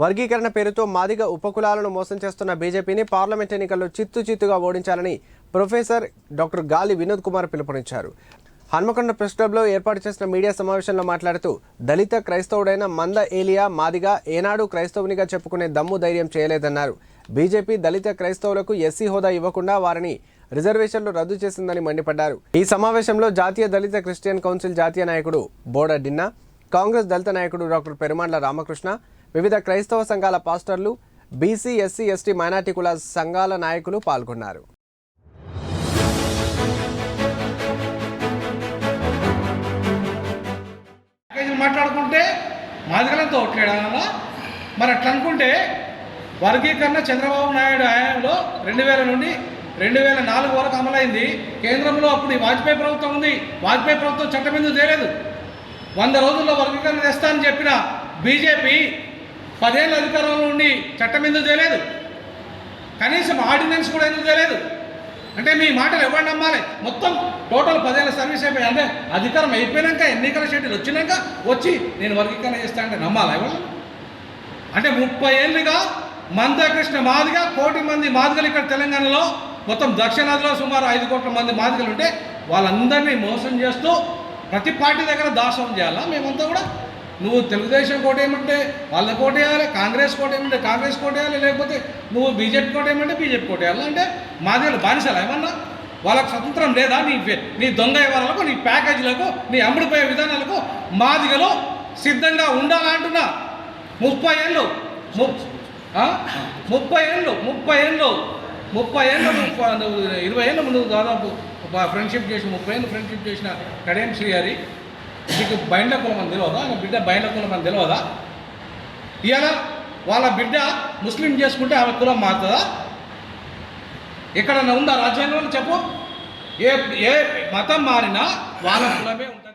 వర్గీకరణ పేరుతో మాదిగ ఉపకులాలను మోసం చేస్తున్న బీజేపీని పార్లమెంట్ ఎన్నికల్లో చిత్తు చిత్తుగా ఓడించాలని ప్రొఫెసర్ డాక్టర్ గాలి వినోద్ కుమార్ పిలుపునిచ్చారు. హన్మకొండ ప్రెస్ క్లబ్లో ఏర్పాటు చేసిన మీడియా సమావేశంలో మాట్లాడుతూ దళిత క్రైస్తవుడైన మంద ఏలియా మాదిగా ఏనాడు క్రైస్తవునిగా చెప్పుకునే దమ్ము ధైర్యం చేయలేదన్నారు. బీజేపీ దళిత క్రైస్తవులకు ఎస్సీ హోదా ఇవ్వకుండా వారిని రిజర్వేషన్లు రద్దు చేసిందని మండిపడ్డారు. ఈ సమావేశంలో జాతీయ దళిత క్రిస్టియన్ కౌన్సిల్ జాతీయ నాయకుడు బోడ డిన్నా కాంగ్రెస్ దళిత నాయకుడు డాక్టర్ పెరుమాండ్ల రామకృష్ణ వివిధ క్రైస్తవ సంఘాల పాస్టర్లు బీసీ ఎస్సీ ఎస్టీ మైనార్టీ కుల సంఘాల నాయకులు పాల్గొన్నారు. మాట్లాడుకుంటే మాదిగలంతో ఓట్లేడాలా మరి అట్లా అనుకుంటే వర్గీకరణ చంద్రబాబు నాయుడు హయాంలో రెండు వేల నుండి రెండు వేల నాలుగు వరకు అమలైంది. కేంద్రంలో అప్పుడు ఈ వాజ్పేయి ప్రభుత్వం ఉంది. వాజ్పేయి ప్రభుత్వం చట్టం ఎందుకు చేయలేదు? వంద రోజుల్లో వర్గీకరణ తెస్తానని చెప్పిన బీజేపీ పదేళ్ళ అధికారంలో ఉండి చట్టం ఎందుకు చేయలేదు? కనీసం ఆర్డినెన్స్ కూడా ఎందుకు తెలియదు అంటే మీ మాటలు ఎవరు నమ్మాలి? మొత్తం టోటల్ పదేళ్ళ సర్వీస్ అయిపోయి అంటే అధికారం అయిపోయినాక ఎన్నికల షెడ్యూల్ వచ్చినాక వచ్చి నేను వర్గీకరణ చేస్తానంటే నమ్మాలి ఎవరు? అంటే ముప్పై ఏళ్ళుగా మందకృష్ణ మాదిగా కోటి మంది మాదిగలు ఇక్కడ తెలంగాణలో మొత్తం దక్షిణాదిలో సుమారు ఐదు కోట్ల మంది మాదిగలు ఉంటే వాళ్ళందరినీ మోసం చేస్తూ ప్రతి పార్టీ దగ్గర దాసం చేయాలా? మేమంతా కూడా నువ్వు తెలుగుదేశం కోటేయమంటే వాళ్ళ కోటేయాలి కాంగ్రెస్ కోటేయమంటే కాంగ్రెస్ కోటేయాలి లేకపోతే నువ్వు బీజేపీ కోటేయమంటే బీజేపీ కోటేయాలి అంటే మాదిగలు బానిసలా ఏమన్నా? వాళ్ళకి స్వతంత్రం లేదా నీ నీ దొంగ ఇవ్వాలకు నీ ప్యాకేజీలకు నీ అమ్ముడుపోయే విధానాలకు మాదిగలో సిద్ధంగా ఉండాలంటున్నా ముప్పై ఏళ్ళు. ముప్పై ఏళ్ళు ముప్పై ఏళ్ళు. ముప్పై ఏళ్ళు ముప్పై ఇరవై ఏళ్ళు నువ్వు దాదాపు ఫ్రెండ్షిప్ చేసి ముప్పై ఏళ్ళు ఫ్రెండ్షిప్ చేసిన కడియం శ్రీహరి నీకు బయట కులం అని తెలియదా ఆయన బిడ్డ బయట కులం అని తెలియదా ఇవాళ వాళ్ళ బిడ్డ ముస్లిం చేసుకుంటే ఆమె కులం మారుతుందా? ఎక్కడన్నా ఉందా రాజ్యాంగంలో చెప్పు. ఏ ఏ మతం మారినా వాళ్ళ కులమే ఉంటుంది.